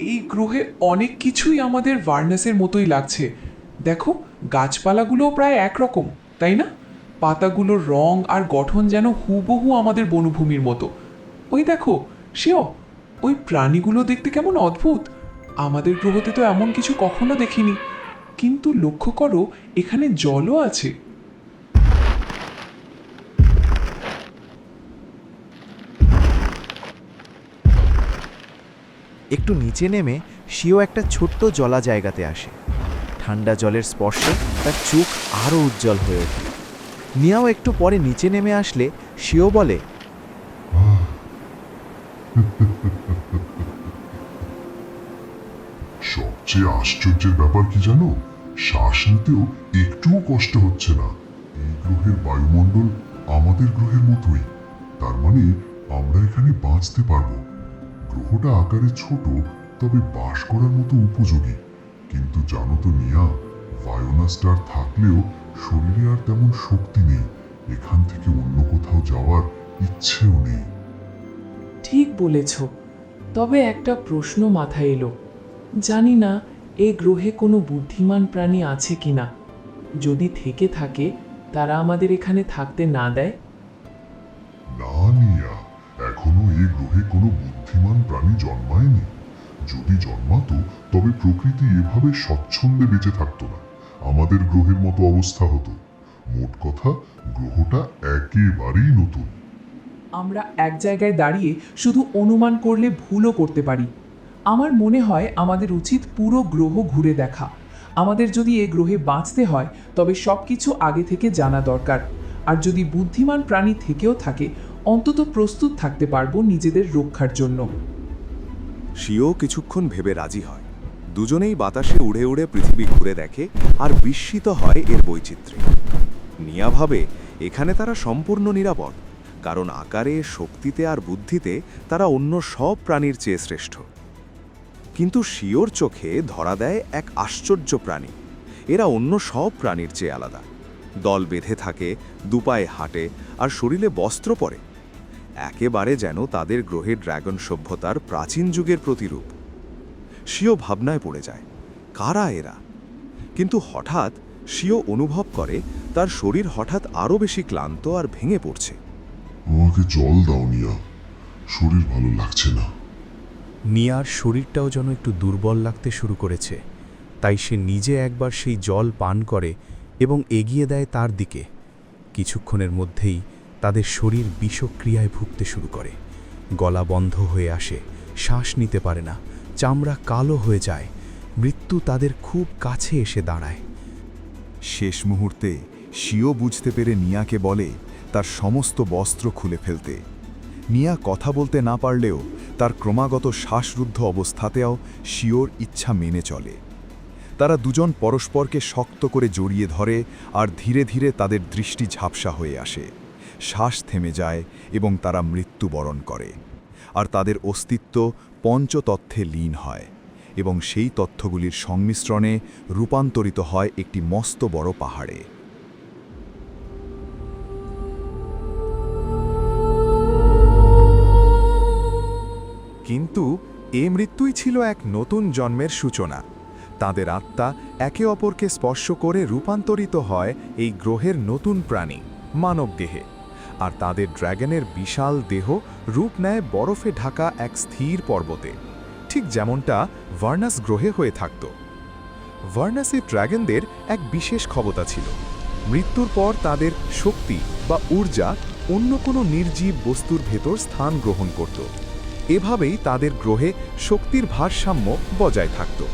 এই গ্রহে অনেক কিছুই আমাদের ভার্নাসের মতোই লাগছে। দেখো, গাছপালাগুলোও প্রায় একরকম, তাই না? পাতাগুলোর রং আর গঠন যেন হুবহু আমাদের বনভূমির মতো। ওই দেখো, সেও, ওই প্রাণীগুলো দেখতে কেমন অদ্ভুত। আমাদের গ্রহতে তো এমন কিছু কখনো দেখিনি। কিন্তু লক্ষ্য করো, এখানে জলও আছে। একটু নিচে নেমে সেও একটা ছোট্ট জলা জায়গাতে আসে। ঠান্ডা জলের স্পর্শে তার চোখ আরও উজ্জ্বল হয়ে ওঠে। নিয়াও একটু পরে নিচে নেমে আসলে সেও বলে, সবচেয়ে আশ্চর্যের ব্যাপার কি জানো? শ্বাস নিতেও একটুও কষ্ট হচ্ছে না। এই গ্রহের বায়ুমণ্ডল আমাদের গ্রহের মতোই। তার মানে আমরা এখানে বাঁচতে পারব। গ্রহটা আকারে ছোট তবে বাস করার মতো উপযোগী। কিন্তু জানো তো নিয়া ভায়োনা স্টার থাকলেও শরীরে আর তেমন শক্তি নেই। এখান থেকে অন্য কোথাও যাওয়ার ইচ্ছেও নেই। ঠিক বলেছ। তবে একটা প্রশ্ন মাথায় এলো। জানি না এ গ্রহে কোনো বুদ্ধিমান প্রাণী আছে কিনা। যদি থেকে থাকে তারা আমাদের এখানে থাকতে না দেয়? না নিয়া এখনও এই গ্রহে কোনো বুদ্ধিমান প্রাণী জন্মায়নি। যদি জন্মাতো, তবে প্রকৃতি এভাবে স্বচ্ছন্দে বেঁচে থাকতো না। আমাদের গ্রহের মতো অবস্থা হতো। মোট কথা, গ্রহটা একেবারেই নতুন। আমরা এক জায়গায় দাঁড়িয়ে শুধু অনুমান করলে ভুলও করতে পারি। আমার মনে হয় আমাদের উচিত পুরো গ্রহ ঘুরে দেখা। আমাদের যদি এ গ্রহে বাঁচতে হয়, তবে সব কিছু আগে থেকে জানা দরকার। আর যদি বুদ্ধিমান প্রাণী থেকেও থাকে অন্তত প্রস্তুত থাকতে পারব নিজেদের রক্ষার জন্য। শিও কিছুক্ষণ ভেবে রাজি হয়। দুজনেই বাতাসে উড়ে উড়ে পৃথিবী ঘুরে দেখে আর বিস্মিত হয় এর বৈচিত্র্যে। নিয়া ভাবে, এখানে তারা সম্পূর্ণ নিরাপদ, কারণ আকারে, শক্তিতে আর বুদ্ধিতে তারা অন্য সব প্রাণীর চেয়ে শ্রেষ্ঠ। কিন্তু শিওর চোখে ধরা দেয় এক আশ্চর্য প্রাণী। এরা অন্য সব প্রাণীর চেয়ে আলাদা। দল বেঁধে থাকে, দুপায়ে হাঁটে আর শরীরে বস্ত্র পরে। একেবারে যেন তাদের গ্রহে ড্রাগন সভ্যতার প্রাচীন যুগের প্রতিরূপ। শিও ভাবনায় পড়ে যায় কারা এরা? কিন্তু হঠাৎ শিও অনুভব করে তার শরীর হঠাৎ আরও বেশি ক্লান্ত আর ভেঙে পড়ছে। আমাকে জল দাও নিয়া। শরীর ভালো লাগছে না। নিয়ার শরীরটাও যেন একটু দুর্বল লাগতে শুরু করেছে তাই সে নিজে একবার সেই জল পান করে এবং এগিয়ে দেয় তার দিকে। কিছুক্ষণের মধ্যেই তাদের শরীর বিষক্রিয়ায় ভুগতে শুরু করে। গলা বন্ধ হয়ে আসে, শ্বাস নিতে পারে না, চামড়া কালো হয়ে যায়, মৃত্যু তাদের খুব কাছে এসে দাঁড়ায়। শেষ মুহূর্তে শিও বুঝতে পেরে নিয়াকে বলে তার সমস্ত বস্ত্র খুলে ফেলতে। নিয়া কথা বলতে না পারলেও তার ক্রমাগত শ্বাসরুদ্ধ অবস্থাতেও শিওর ইচ্ছা মেনে চলে। তারা দুজন পরস্পরকে শক্ত করে জড়িয়ে ধরে আর ধীরে ধীরে তাদের দৃষ্টি ঝাপসা হয়ে আসে। শ্বাস থেমে যায় এবং তারা মৃত্যুবরণ করে। আর তাদের অস্তিত্ব পঞ্চতত্ত্বে লীন হয় এবং সেই তথ্যগুলির সংমিশ্রণে রূপান্তরিত হয় একটি মস্ত বড় পাহাড়ে। কিন্তু এ মৃত্যুই ছিল এক নতুন জন্মের সূচনা। তাদের আত্মা একে অপরকে স্পর্শ করে রূপান্তরিত হয় এই গ্রহের নতুন প্রাণী মানব দেহে আর তাদের ড্র্যাগনের বিশাল দেহ রূপ নেয় বরফে ঢাকা এক স্থির পর্বতে। ঠিক যেমনটা ভার্নাস গ্রহে হয়ে থাকত। ভার্নাসে ড্র্যাগনদের এক বিশেষ ক্ষমতা ছিল। মৃত্যুর পর তাদের শক্তি বা ঊর্জা অন্য কোনো নির্জীব বস্তুর ভেতর স্থান গ্রহণ করত। এভাবেই তাদের গ্রহে শক্তির ভারসাম্য বজায় থাকত।